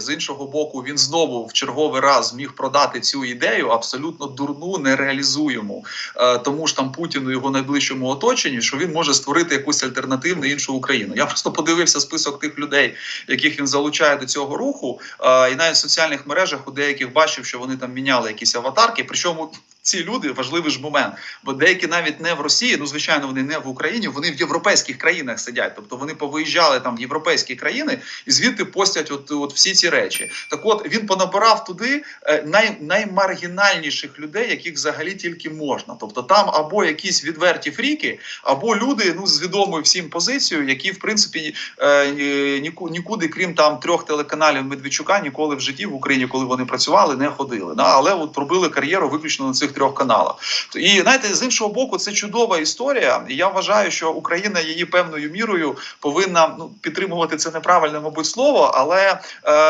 З іншого боку, він знову в черговий раз зміг продати цю ідею абсолютно дурну, нереалізуємо. Е, тому ж там Путіну його найближчому оточенні, що він може створити якусь альтернативну іншу Україну. Я просто подивився список тих людей, яких він залучає до цього руху, е, і навіть в соціальних мережах у деяких бачив, що вони там міняли якісь аватарки. Причому ці люди важливий ж момент, бо деякі навіть не в Росії, ну звичайно, вони не в Україні, вони в європейських країнах сидять. Тобто вони повиїжджали там в європейські країни і звідти постять от, от всі ці речі. Так от він понабирав туди е, най, наймаргінальніших людей, яких взагалі тільки можна. Тобто там або якісь відверті фріки, або люди ну з відомою всім позицією, які в принципі е, нікуди, крім там трьох телеканалів Медведчука, ніколи в житті в Україні, коли вони працювали, не ходили. Да? Але от пробили кар'єру виключно на цих трьох каналах. І знаєте, з іншого боку, це чудова історія. І я вважаю, що Україна її певною мірою повинна ну підтримувати це неправильне, мабуть, слово, але. Е,